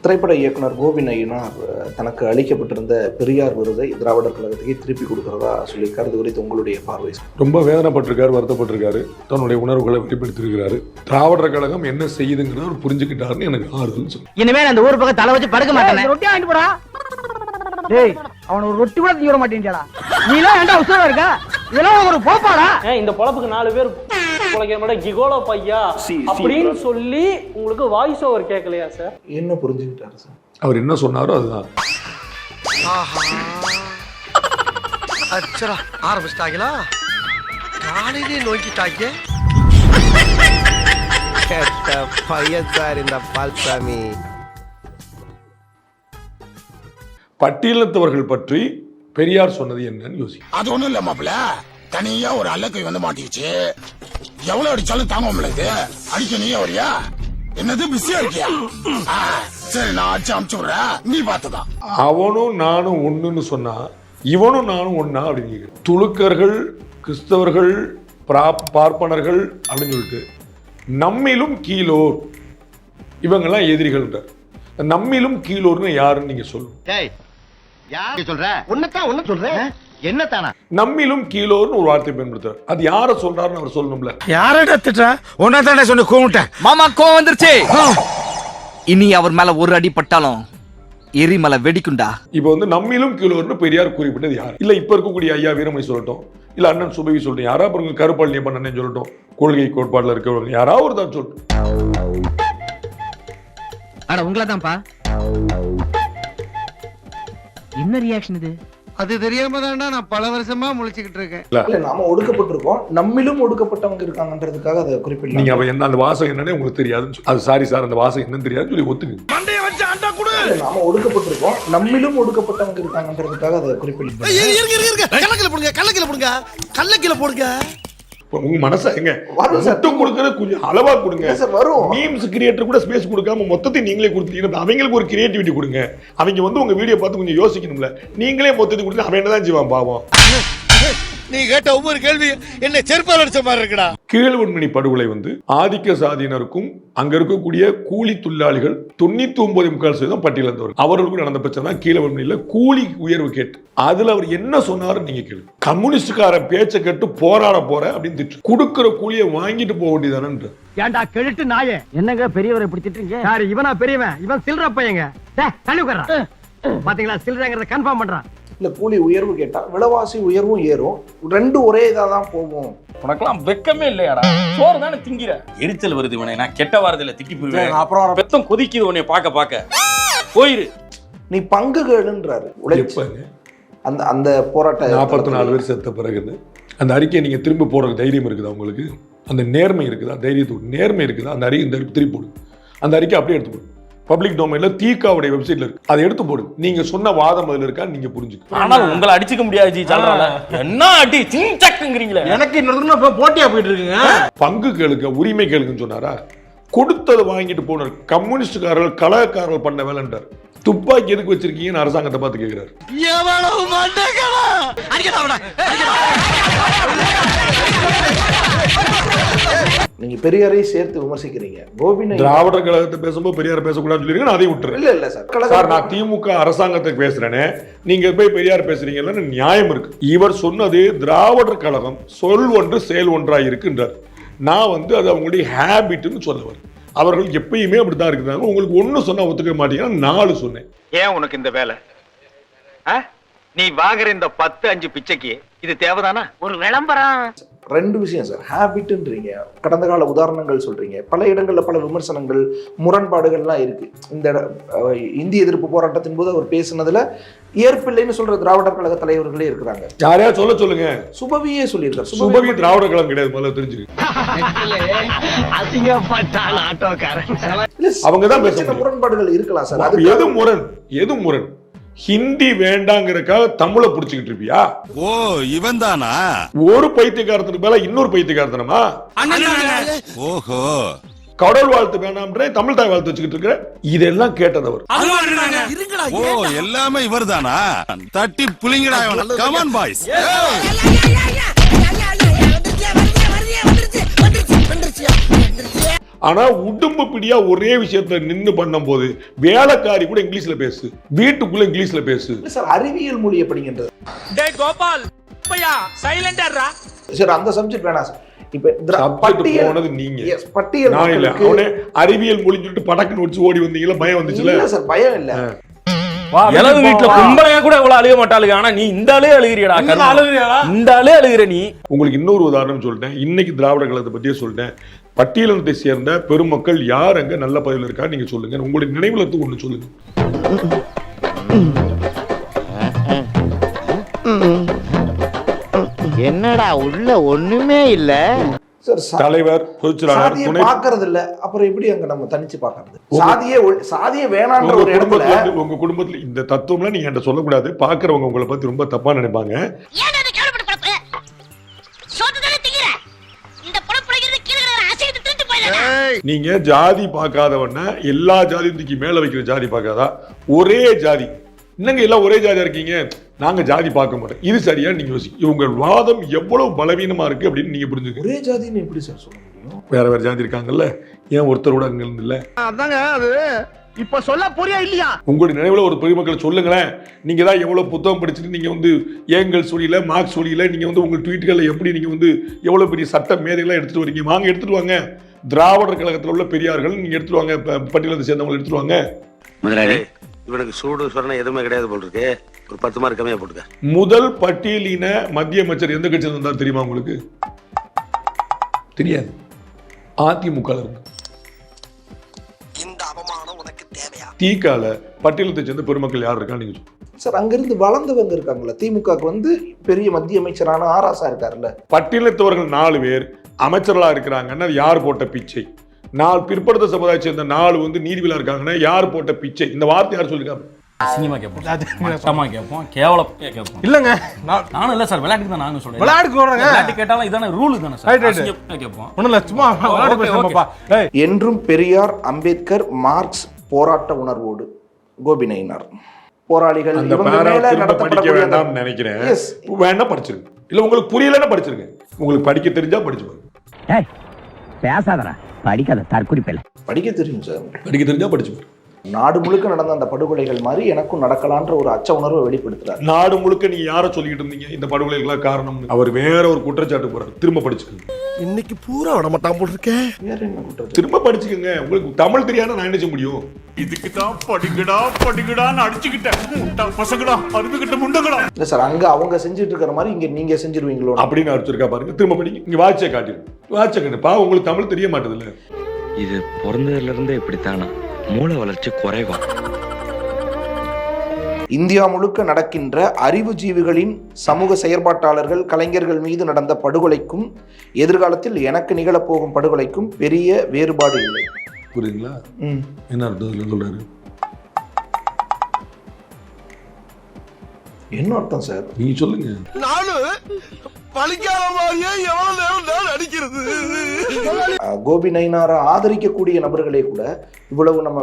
திரைப்பட இயக்குனர் அஹ், தனக்கு அளிக்கப்பட்டிருந்த பெரியார் விருதை திராவிடர் கழகத்துக்கே திருப்பி கொடுக்கறதா சொல்லியிருக்காரு. இது குறித்து உங்களுடைய பார்வை. ரொம்ப வேதனைப்பட்டிருக்காரு வருத்தப்பட்டிருக்காரு. தன்னுடைய உணர்வுகளை வெளிப்படுத்தியிருக்கிறாரு. திராவிடர் கழகம் என்ன செய்யுதுங்கிறத புரிஞ்சுக்கிட்டாருன்னு எனக்கு ஆறுதல் சொல்லு இனிமேல் அந்த ஊர் பக்கம் தலை வச்சு படுக்க மாட்டேன். ரொட்டி வாங்கிட்டு போடா. டேய் அவன ஒரு ரொட்டி கூட தீவிர மாட்டேன்டா நீ எல்லாம் ஏன்டா உசுரா இருக்க? இதெல்லாம் ஒரு போப்பாடா ஏன் இந்த பொழப்புக்கு நாலு பேர் பிழைக்கிற மாதிரி கிகோலோ பையா? அப்படின்னு சொல்லி உங்களுக்கு வாய்ஸ் ஓவர் கேட்கலையா சார் என்ன புரிஞ்சுக்கிட்டாரு சார் அவர் என்ன சொன்னாரோ அதுதான். அச்சரா ஆரம்பிச்சிட்டாங்களா? காலையிலே நோக்கிட்டாங்க. கெட்ட பையன் சார் இந்த பால்சாமி. பட்டியலத்தவர்கள் பற்றி பெரியார் சொன்னது என்னன்னு யோசி அது ஒண்ணும் இல்ல மாப்பிள தனியா ஒரு அல்லக்கை வந்து மாட்டிக்கிச்சு. எவ்வளவு அடிச்சாலும் தாங்க முடியல அடிக்க நீயே வரியா என்னது பிஸியா இருக்கியா? சரி நான் அடிச்சு அமுச்சு விடுறேன். நீ பார்த்துதான் அவனும் நானும் ஒண்ணுன்னு சொன்னா இவனும் நானும் ஒண்ணா அப்படின்னு கேக்குது. துலுக்கர்கள் கிறிஸ்தவர்கள் பிரா- பார்ப்பனர்கள் அப்படின்னு சொல்லிட்டு நம்மிலும் கீழோர். இவங்கெல்லாம் எதிரிகள்ன்றார் நம்மிலும் கீழோர்னு யாருன்னு நீங்க சொல்லுங்க. சொல்ற? உன்னதான் ஒண்ணு சொல்றேன். என்னத்தானா? நம்மிலும் கீழோர்னு ஒரு வார்த்தை பயன்படுத்துறார். அது யாரை சொல்றாருன்னு அவர் சொல்லணும்ல. யாரடா திட்டா உன்ன தானே சொன்ன கூமிட்டேன் மாமா கோவம் வந்துருச்சு. இனி அவர் மேல ஒரு அடி பட்டாலும் எரிமலை வெடிக்குண்டா இப்போ வந்து நம்மிலும் கீழோர்னு பெரியார் குறிப்பிட்டது யார்? இல்ல இப்ப இருக்கக்கூடிய ஐயா வீரமணி சொல்லட்டும். இல்ல அண்ணன் சுபவி சொல்லட்டும். யாரா அப்புறம் கருப்பாளி பண்ணனே சொல்லட்டும். கொள்கை கோட்பாடுல இருக்கவங்க. யாராவது ஒரு தான் சொல்லட்டும் அட உங்கள தான்ப்பா என்ன ரியாக்ஷன் இது? அது தெரியாம தான்டா நான் பல வருஷமா முழிச்சுக்கிட்டு இருக்கேன். இல்ல நாம ஒடுக்கப்பட்டிருக்கோம். நம்மிலும் ஒடுக்கப்பட்டவங்க இருக்காங்கன்றதுக்காக அதை நீங்க குறிப்பிடலாம் அவ என்ன அந்த வாசகம் என்னன்னு உங்களுக்கு தெரியாதுன்னு அது சாரி சார் அந்த வாசகம் என்னன்னு தெரியாதுன்னு சொல்லி ஒத்துக்கு. இல்ல, நாம ஒடுக்கப்பட்டிருக்கோம். நம்மிலும் ஒடுக்கப்பட்டவங்க இருக்காங்கன்றதுக்காக அதை குறிப்பிடலாம். கல்லக்கில போடுங்க கல்லக்கில போடுங்க. கல்லக்கில போடுங்க. உங்க மனச எங்க வரும் சார். கொடுக்கறது கொஞ்சம் அளவா கொடுங்க சார், வரும். மீம்ஸ் கிரியேட்டர் கூட ஸ்பேஸ் கொடுக்காம மொத்தத்தை நீங்களே கொடுத்தீங்கன்னா அவங்களுக்கு ஒரு கிரியேட்டிவிட்டி கொடுங்க அவங்க வந்து உங்க வீடியோ பார்த்து கொஞ்சம் யோசிக்கணும்ல நீங்களே மொத்தத்தை கொடுத்து அவன் என்னதான் செய்வான் பாவம் நீ கேட்ட ஒவ்வொரு கேள்வி என்ன செருப்பால் அடிச்ச மாதிரி இருக்குடா. கீழ்வன்மணி படுகொலை வந்து ஆதிக்க சாதியினருக்கும் அங்க இருக்கக்கூடிய கூலி தொழிலாளிகள் தொண்ணூத்தி ஒன்பது முக்கால் சதவீதம் பட்டியலந்தவர் அவர்களுக்கும் நடந்த பிரச்சனை தான் கீழவன்மணியில கூலி உயர்வு கேட்டு. அதுல அவர் என்ன சொன்னாரு நீங்க கேளு. கம்யூனிஸ்டுக்கார பேச்சை கேட்டு போராட போற அப்படின்னு திட்டு. கொடுக்கிற கூலியை வாங்கிட்டு போக வேண்டியதானன்ற ஏன்டா கெழுட்டு நாயே? என்னங்க பெரியவரை பிடிச்சிட்டீங்க யாரு? இவனா பெரியவன். இவன் சில்ற பையங்க. தள்ளி பாத்தீங்களா? சில்றங்கிறத கன்ஃபார்ம் பண்றான். இல்ல கூலி உயர்வு கேட்டா விலைவாசி உயர்வும் ஏறும். ரெண்டும் ஒரே இதா தான் போகும். உனக்கெல்லாம் வெக்கமே இல்லையாடா. சோறு தானே திங்கிற. எரிச்சல் வருது இவனை. நான் கெட்ட வாரத்துல திட்டி போயிருவேன் அப்புறம் பெத்தம் கொதிக்குது உன்னை பார்க்க பார்க்க. போயிரு. நீ பங்குகள்ன்றாரு உழைச்சி. எப்பங்க? அந்த அந்த போராட்ட நாற்பத்தி நாலு பேர் செத்த பிறகுன்னு. அந்த அறிக்கையை நீங்க திரும்ப போற தைரியம் இருக்குதா உங்களுக்கு? அந்த நேர்மை இருக்குதா? தைரியத்தோடு. நேர்மை இருக்குதா? அந்த அறிக்கை இந்த திருப்பி போடு. அந்த அறிக்கை அப்படியே எடுத்து போடு பப்ளிக் டொமைன்ல தீகாவுடைய வெப்சைட்ல இருக்கு. அதை எடுத்து போடு. நீங்க சொன்ன வாதம் அதுல இருக்கா நீங்க புரிஞ்சுக்க. ஆனால் உங்களை அடிச்சுக்க முடியாது ஜி சொல்றாங்க என்ன அடி சிங்சக்குங்கிறீங்களே எனக்கு இன்னொரு போட்டியா போயிட்டு இருக்குங்க. பங்கு கேளுங்க உரிமை கேளுங்கன்னு சொன்னாரா? கொடுத்ததை வாங்கிட்டு போனார். கம்யூனிஸ்டுக்காரர்கள் கலகக்காரர்கள் பண்ண வேலைன்றார். துப்பாக்கி எதுக்கு வச்சிருக்கீங்கன்னு அரசாங்கத்தை பார்த்து கேட்கிறாரு எவ்வளவு நீங்க பெரியாரை சேர்த்து விமர்சிக்கிறீங்க. கோபினை திராவிடர் கழகத்தை பேசும்போது பெரியார் பேசக்கூடாதுன்னு சொல்லிருக்கேன் நான் அதையும் விட்டுறேன். இல்ல இல்ல சார். நான் திமுக அரசாங்கத்துக்கு பேசுறேனே. நீங்க போய் பெரியார் பேசுறீங்கன்னு நியாயம் இருக்கு. இவர் சொன்னது திராவிடர் கழகம் சொல் ஒன்று செயல் ஒன்றா இருக்குன்றார் நான் வந்து அது அவங்களுடைய ஹேபிட்னு சொல்ல வரேன் அவர்கள் எப்பயுமே அப்படித்தான் இருக்கிறாங்க. உங்களுக்கு ஒண்ணு சொன்னா ஒத்துக்க மாட்டீங்கன்னா நாலு சொன்னேன். ஏன் உனக்கு இந்த வேலை? நீ வாங்குற இந்த பத்து அஞ்சு பிச்சைக்கு இது தேவைதானா? ஒரு விளம்பரம். ரெண்டு விஷயம் சார். ஹேபிட்ன்றீங்க கடந்த கால உதாரணங்கள் சொல்றீங்க. பல இடங்கள்ல பல விமர்சனங்கள் முரண்பாடுகள்லாம் இருக்கு. இந்த இந்திய எதிர்ப்பு போராட்டத்தின் போது அவர் பேசுனதுல ஏற்பில்லைன்னு சொல்ற திராவிடர் கழக தலைவர்களே இருக்கிறாங்க. யாரையா சொல்ல சொல்லுங்க? சுபவியே சொல்லியிருக்காரு. சுபவி திராவிடர் கழகம் கிடையாது முதல்ல தெரிஞ்சுக்க. அவங்க தான். முரண்பாடுகள் இருக்கலாம் சார். அது எது முரண்? எது முரண்? ஹிந்தி வேண்டாங்கிறதுக்காக தமிழை புடிச்சுக்கிட்டு இருப்பியா? ஓ இவன் தானா ஒரு பைத்தியக்காரத்துக்கு மேல இன்னொரு பைத்தியக்காரத்தனமா? ஓஹோ. கடவுள் வாழ்த்து வேணாம்ன்ற தமிழ் தாய் வாழ்த்து வச்சுக்கிட்டு இருக்கிற இதெல்லாம் கேட்டதவர் ஓ எல்லாமே இவர் தானா தட்டி புளிங்கடா கமான் பாய்ஸ் ஆனா உடும்பு பிடியா ஒரே விஷயத்துல நின்னு பண்ணும்போது வேலைக்காரி கூட இங்கிலீஷ்ல பேசு வீட்டுக்குள்ள இங்கிலீஷ்ல பேசு. இல்ல சார் அறிவியல் மொழி அப்படிங்கிறது டேய் கோபால் சைலண்டா சார் அந்த சப்ஜெக்ட் வேணாம் சார். அறிவியல் சொல்லிட்டு படக்குன்னு வச்சு ஓடி வந்தீங்களா பயம் வந்துச்சுல? இல்ல சார் பயம் இல்ல. வீட்டுல கும்பலையா கூட இவ்வளவு அழுக மாட்டாளுங்க. ஆனா நீ இந்த ஆளே அழுகிறியடா. இந்த ஆளே அழுகிற நீ. உங்களுக்கு இன்னொரு உதாரணம் சொல்லிட்டேன் இன்னைக்கு திராவிட கழகத்தை பத்தியே சொல்லிட்டேன் பட்டியலினத்தை சேர்ந்த பெருமக்கள் யார் அங்க நல்ல பதவியில் இருக்கா நீங்க சொல்லுங்க. உங்களுடைய நினைவுல இருந்து ஒண்ணு சொல்லுங்க. என்னடா உள்ள ஒண்ணுமே இல்ல. சார் தலைவர் பொதுச்செயலாளர் சாதியை துணை பாக்குறது இல்ல அப்புறம் எப்படி அங்க நம்ம தனிச்சு பாக்குறது சாதியே ஒழி- சாதியே வேணான்ற உங்க ஒரு இடத்துல குடும்பத்துல உங்க குடும்பத்துல இந்த தத்துவம்லாம் நீங்க என்கிட்ட சொல்லக்கூடாது. பாக்குறவங்க உங்களை பத்தி ரொம்ப தப்பா நினைப்பாங்க. ஏன் அதை நீங்க ஜாதி பார்க்காதவன எல்லா ஜாதியும் தூக்கி மேல வைக்கிற ஜாதி பார்க்காதா? ஒரே ஜாதி. என்னங்க எல்லாம் ஒரே ஜாதியா இருக்கீங்க? நாங்க ஜாதி பார்க்க மாட்டோம். இது சரியா? நீங்க யோசிக்க உங்கள் வாதம் எவ்வளவு பலவீனமா இருக்கு அப்படின்னு நீங்க புரிஞ்சுக்க ஒரே ஜாதின்னு எப்படி சார் சொல்ல முடியும்? வேற வேற ஜாதி இருக்காங்கல்ல? ஏன் ஒருத்தர் கூட அங்க இருந்து இல்ல? அதாங்க அது இப்ப சொல்ல புரியா இல்லையா? உங்களுடைய நினைவுல ஒரு பெருமக்கள் சொல்லுங்களேன். நீங்க தான் எவ்வளவு புத்தகம் படிச்சுட்டு நீங்க வந்து ஏங்கல் சொல்லியில மார்க்ஸ் சொல்லியில நீங்க வந்து உங்க ட்வீட்களை எப்படி நீங்க வந்து எவ்வளவு பெரிய சட்ட மேதைகளாக எடுத்துட்டு வரீங்க? வாங்க எடுத்துட்டு வாங்க. திராவிடர் கழகத்தில் உள்ள பெரியார்கள் நீங்க எடுத்துட்டு வாங்க ப- பட்டியலத்தை சேர்ந்தவங்க எடுத்துட்டு வாங்க முதலாளி இவனுக்கு சூடு சொரணை எதுவுமே கிடையாது போல் இருக்கு. ஒரு பத்து மார்க் கம்மியா போட்டுக்க. முதல் பட்டியலின மத்திய அமைச்சர் எந்த கட்சியில் இருந்தார் தெரியுமா உங்களுக்கு? தெரியாது. அதிமுக ல தேவையா திகால பட்டியலத்தை சேர்ந்த பெருமக்கள் யார் இருக்கா நீங்க சொல்லுங்க. சார் அங்கிருந்து வளர்ந்தவங்க இருக்காங்கல்ல திமுகக்கு வந்து பெரிய மத்திய அமைச்சரான ஆராசா இருக்காருல்ல பட்டியலித்தவர்கள் நாலு பேர் அமைச்சர்களா இருக்கிறாங்கன்னா யார் போட்ட பிச்சை? நாலு பிற்படுத்த சமுதாயத்தை சேர்ந்த நாலு வந்து நீதிபதியா இருக்காங்கன்னா யார் போட்ட பிச்சை? இந்த வார்த்தை யார் சொல்லிருக்காங்க? அசிங்கமா கேட்போம் மட்டமா கேட்போம். கேவலப்பா கேட்போம். இல்லங்க. நான் நானும் இல்ல சார் விளையாட்டுக்கு தான் நானும் சொல்றேன். விளையாட்டுக்கு வர்றேங்க. விளையாட்டு கேட்டாலும் இதான ரூல் தானே Right, சார் right. அசிங்கமா கேட்போம். ஒண்ணும் இல்ல சும்மா விளையாட்டு okay, பேசுறோம்ப்பா ஏய். என்றும் பெரியார் அம்பேத்கர் மார்க்ஸ் போராட்ட உணர்வோடு கோபி நயினார் போராளிகள் படிக்க வேண்டாம்னு நினைக்கிறேன். Yes. வேணா படிச்சிருங்க. இல்ல உங்களுக்கு புரியலன்னா படிச்சிருங்க. உங்களுக்கு படிக்க தெரிஞ்சா படிச்சு பாருங்க. பேசாதடா. படிக்காத தற்குறிப்பில்லை படிக்க தெரியும் சார். படிக்க தெரிஞ்சா படிச்சு பாருங்க. நாடு முழுக்க நடந்த அந்த படுகொலைகள் மாதிரி எனக்கும் நடக்கலான்ற ஒரு அச்ச உணர்வை வெளிப்படுத்துறாரு. நாடு முழுக்க நீங்க யார சொல்லிக்கிட்டு இருந்தீங்க? இந்த படுகொலைகளாம் காரணம் அவர் வேற ஒரு குற்றச்சாட்டு போறாரு. திரும்ப படிச்சுக்கோங்க. இன்னைக்கு பூரா விட மாட்டான் போல் இருக்கேன் வேற என்ன குற்றம் திரும்ப படிச்சுக்கோங்க. உங்களுக்கு தமிழ் தெரியாத நான் என்ன செய்ய முடியும்? இதுக்கு தான் படிக்கடா படிக்கடான்னு அடிச்சுக்கிட்டேன். பசங்கடா அறிவுகிட்ட முண்டங்கடா. இல்ல சார் அங்க அவங்க செஞ்சுட்டு இருக்கிற மாதிரி இங்க நீங்க செஞ்சிருவீங்களோ? அப்படின்னு அடிச்சிருக்கா பாருங்க. திரும்ப படிங்க. இங்க வாட்சை காட்டிடும் வாட்சை கண்டுப்பா உங்களுக்கு தமிழ் தெரிய மாட்டதுல்ல. இது பிறந்ததுல இருந்தே இப்படித்தானா? மூளை வளர்ச்சி குறைவா? இந்தியா முழுக்க நடக்கின்ற அறிவுஜீவிகளின் சமூக செயற்பாட்டாளர்கள் கலைஞர்கள் மீது நடந்த படுகொலைக்கும் எதிர்காலத்தில் எனக்கு நிகழப்போகும் படுகொலைக்கும் பெரிய வேறுபாடு இல்லை. புரியுதுங்களா? ம். என்ன சொல்றாரு? என்ன அர்த்தம் சார்? நீங்க சொல்லுங்க. கோபி நயினாரை ஆதரிக்கக்கூடிய நபர்களே கூட இவ்வளவு நம்ம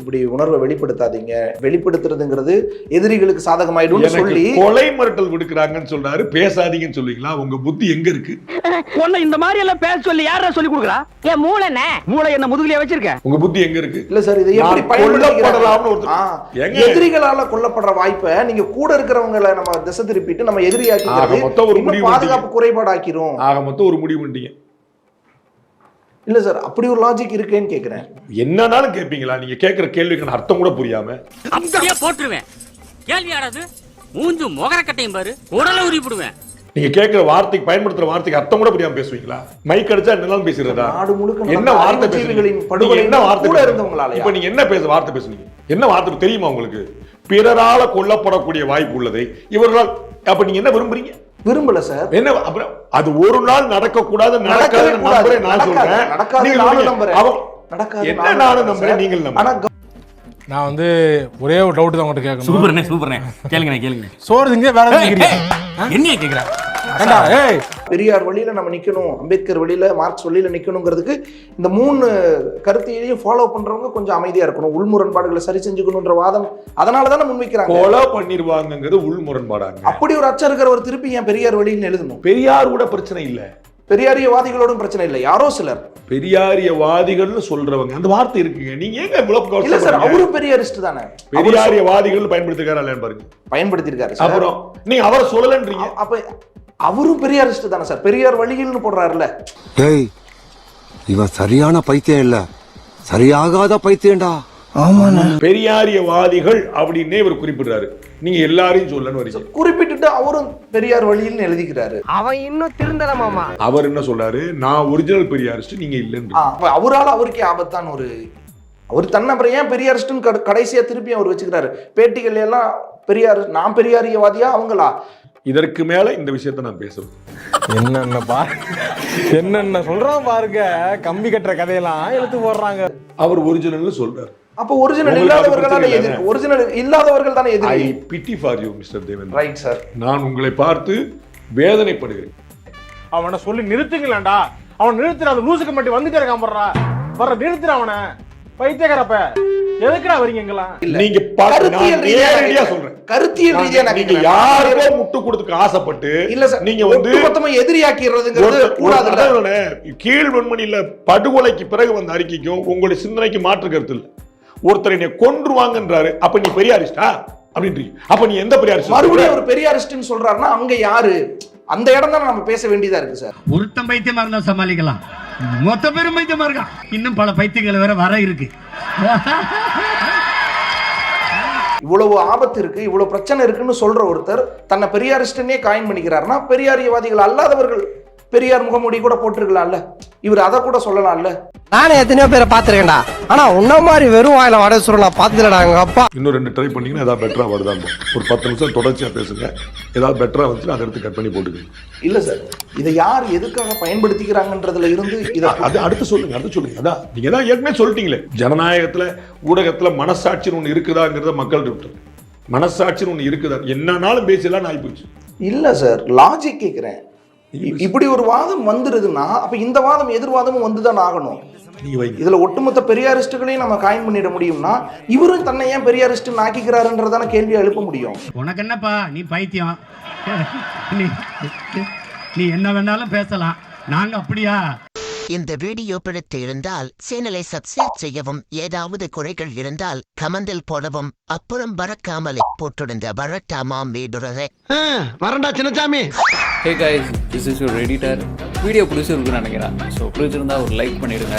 இப்படி உணர்வை வெளிப்படுத்தாதீங்க. வெளிப்படுத்துறதுங்கிறது எதிரிகளுக்கு சாதகமாயிடும்னு எனக்கு சொல்லி கொலை மிரட்டல் விடுக்கிறாங்கன்னு சொல்றாரு. பேசாதீங்கன்னு சொல்லுவீங்களா உங்க புத்தி எங்க இருக்கு? உன்னை இந்த மாதிரி எல்லாம் பேச சொல்லி யாரா சொல்லி கொடுக்குறா? என் மூளைண்ணே மூளை என்ன முதுகுலயே வச்சிருக்க? உங்க புத்தி எங்க இருக்கு? இல்ல சார் இதை எப்படி? கொல்லப்படலாம்னு ஒருத்தர்? எதிரிகளால கொல்லப்படுற வாய்ப்பை நீங்க கூட இருக்கிறவங்களை நம்ம திசை திருப்பிட்டு நம்ம ஆக எதிரியாக்கிறது மொத்தம் ஒரு முடிவு பாதுகாப்பு குறைபாடாக்கிறோம் ஆக மொத்தம் ஒரு முடிவு பண்ணிட்டீங்க இல்ல சார் அப்படி ஒரு லாஜிக் இருக்கேன்னு கேக்குறேன். என்னன்னாலும் கேட்பீங்களா நீங்க கேட்கிற கேள்விக்கான அர்த்தம் கூட புரியாம. அப்படியே போட்டுருவேன். கேள்வி ஆடாது மூஞ்சு முகரக்கட்டையும் பாரு உடலை உரிப்பிடுவேன். நீங்க கேட்கிற வார்த்தைக்கு பயன்படுத்துற வார்த்தைக்கு அர்த்தம் கூட புரியாம பேசுவீங்களா? மைக் அடிச்சா என்னலாம் பேசுறதா? நாடு முழுக்க என்ன வார்த்தை அறிவுஜீவிகளின் பேசுறீங்க? படுகொலை என்ன வார்த்தை கூட பேசுறீங்க? இருந்தவங்களாலயா? இப்ப நீங்க என்ன பேச வார்த்தை பேசுனீங்க? என்ன வார்த்தை தெரியுமா உங்களுக்கு? பிறரால கொல்லப்படக்கூடிய வாய்ப்பு உள்ளதை இவர்களால் அப்ப நீங்க என்ன விரும்புறீங்க? விரும்பல சார். என்ன அப்புறம் அது ஒரு நாள் நடக்க கூடாது. நடக்கவே நடக்காது நான் நடக்காது. சொல்றேன். நடக்காது. நடக்காது. என்ன நானும் நம்புறேன் நீங்கள் ஆனா நான் வந்து ஒரே ஒரு டவுட் தான் உங்கள்கிட்ட கேட்கணும். சூப்பர்ண்ணே சூப்பர்ண்ணே. கேளுங்கண்ணே கேளுங்க சோறு திங்க வேற எதுவும் திங்கிறீங்க? பெரியார் வழியில நம்ம நிக்கணும் அம்பேத்கர் வழியில மார்க்ஸ் வழியில நிக்கணுங்கிறதுக்கு இந்த மூணு கருத்தையும் ஃபாலோ பண்றவங்க கொஞ்சம் அமைதியா இருக்கணும். உள் முரண்பாடுகளை சரி செஞ்சுக்கணுன்ற வாதம் அதனால தானே முன்வைக்கிறாங்க. கொலை பண்ணிருவாங்கங்கிறது உள் முரண்பாடாங்க அப்படி ஒரு அச்சம் இருக்கிறவர் திருப்பி ஏன் பெரியார் வழின்னு எழுதணும்? பெரியார் கூட பிரச்சனை இல்ல. பெரியாரியவாதிகளோடும் பிரச்சனை இல்லை. யாரோ சிலர். பெரியாரியவாதிகள்னு சொல்றவங்க. அந்த வார்த்தை இருக்குங்க. நீங்க ஏங்க இவ்வளவு இல்ல சார்? அவரும் பெரியாரிஸ்ட் தானே. அவரு பெரியாரியவாதிகள் பயன்படுத்திருக்காரா இல்லையான்னு பாருங்க. பயன்படுத்தியிருக்காரு சார். அப்புறம் நீங்க அவரை சொல்லலன்றீங்க. அப்ப அவரும் பெரியாரிஸ்ட் தானே சார். பெரியார் வழியில்னு போடுறாருல டேய் இவன் சரியான பைத்தியம் இல்ல. சரியாகாத பைத்தியம்டா. பெரியாரியவாதிகள் அப்படின்னே இவர் குறிப்பிடுறாரு. நீங்க எல்லாரையும் சொல்லன்னு வரீங்க குறிப்பிட்டுட்டு அவரும் பெரியார் வழியில்னு எழுதிக்கிறாரு. அவன் இன்னும் திருந்தல மாமா. அவர் என்ன சொல்றாரு? நான் ஒரிஜினல் பெரியாரிஸ்ட் நீங்க இல்லைன்னு அவரால அவருக்கே ஆபத்தான ஒரு அவர் தன்னை அப்புறம் ஏன் பெரியாரிஸ்ட்னு கட- கடைசியா திருப்பி அவர் வச்சுக்கிறாரு. பேட்டிகள் எல்லாம் பெரியார் நான் பெரியாரியவாதியா அவங்களா? இதற்கு மேல இந்த விஷயத்தை நான் பேசுறேன் என்னென்ன பா என்னென்ன சொல்றான் பாருங்க கம்பி கட்டுற கதையெல்லாம் இழுத்து போடுறாங்க. அவர் ஒரிஜினல்னு சொல்றாரு. அப்ப ஒரிஜினல் இல்லாதவர்கள் தானே எதிரி? ஒரிஜினல் இல்லாதவர்கள் தானே ஐ எதிரி pity for you mister Devendra right sir நான் உங்களை பார்த்து வேதனைப்படுகிறேன். அவனை சொல்லி நிறுத்துங்களேன்டா. அவன் நிறுத்துற அந்த லூசுக்கு மட்டும் வந்துட்டே இருக்கான் போடுறா. வர நிறுத்துற அவனை. பைத்தியக்காரப்ப. எதுக்குடா வரீங்க எங்கெல்லாம் நீங்க கருத்தியல் ரீதியா. சொல்றேன். கருத்தியல் ரீதியா நான் நீங்க. யாருக்கோ முட்டு கொடுத்துக்க ஆசைப்பட்டு இல்ல சார் நீங்க வந்து மொத்தமா எதிரியாக்கிறதுங்கிறது ஒரு- கூடாது கீழ் வெண்மணியில படுகொலைக்கு பிறகு வந்த அறிக்கைக்கும் உங்களுடைய சிந்தனைக்கு மாற்று கருத்து இல்ல. ஒருத்தர் என்னை கொன்றுவாங்கன்றாரு அப்ப நீ பெரியாரிஸ்டா? அப்படின்றீங்க. அப்ப நீ எந்த பெரியாரிஸ்ட் மறுபடியும் அவர் பெரியாரிஸ்ட்னு சொல்றாருன்னா அங்க யாரு? அந்த இடம் தான் நம்ம பேச வேண்டியதா இருக்கு சார். ஒருத்தன் பைத்தியமா இருந்தா சமாளிக்கலாம். மொத்த பேரும் பைத்தியமா இருக்கான் இன்னும் பல பைத்தியங்கள் வேற வர இருக்கு. இவ்வளவு ஆபத்து இருக்கு இவ்வளவு பிரச்சனை இருக்குன்னு சொல்ற ஒருத்தர் தன்னை பெரியாரிஸ்டனே காயின் பண்ணிக்கிறாருன்னா பெரியாரியவாதிகள் அல்லாதவர்கள் பெரியார் முகமூடி கூட போட்டிருக்கலாம்ல. இவர் அதை கூட சொல்லலாம்ல. நானே எத்தனையோ பேரை பாத்துருக்கேன்டா ஆனா உன்ன மாதிரி வெறும் வாயில வடை சுருள் நான் பாத்துலடா எங்க அப்பா. இன்னும் ரெண்டு ட்ரை பண்ணீங்கன்னா ஏதாவது பெட்டரா வருதான் ஒரு பத்து நிமிஷம் தொடர்ச்சியா பேசுங்க. ஏதாவது பெட்டரா வந்துச்சுன்னா அதை எடுத்து கட் பண்ணி போட்டுக்கங்க. இல்ல சார் இதை யார் எதுக்காக பயன்படுத்திக்கிறாங்கன்றதுல இருந்து இதை அது அடுத்து சொல்லுங்க அடுத்து சொல்லுங்க. அதான் நீங்க தான் ஏற்கனவே சொல்லிட்டீங்களே. ஜனநாயகத்துல ஊடகத்துல மனசாட்சின்னு ஒண்ணு இருக்குதாங்கிறத மக்கள் விட்டு மனசாட்சின்னு ஒண்ணு இருக்குதா? என்னன்னாலும் பேசலாம் ஆகி போச்சு இல்ல சார் லாஜிக் கேக்குறேன். இ- இப்படி ஒரு வாதம் வந்துருதுன்னா அப்ப இந்த வாதம் எதிர்வாதமும் வந்துதான் ஆகணும். இதுல ஒட்டுமொத்த பெரியாரிஸ்டுகளையும் நம்ம காயின் பண்ணிட முடியும்னா இவரும் தன்னை ஏன் பெரியாரிஸ்ட் ஆக்கிக்கிறாருன்றதான கேள்வியை எழுப்ப முடியும். உனக்கு என்னப்பா? நீ பைத்தியம். நீ நீ என்ன வேணாலும் பேசலாம். நாங்க அப்படியா? இந்த வீடியோ பிடித்து இருந்தால் சேனலை சப்ஸ்கிரைப் செய்யவும் ஏதாவது குறைகள் இருந்தால் கமெண்டில் போடவும் அப்புறம் பறக்காமலே போட்டிருந்த வரட்டாமாம் வீடுறதை வரண்டா Chinnasamy hey guys this is your editor video பிடிச்சிருக்குன்னு நினைக்கிறேன். ஸோ பிடிச்சிருந்தா ஒரு லைக் பண்ணிடுங்க.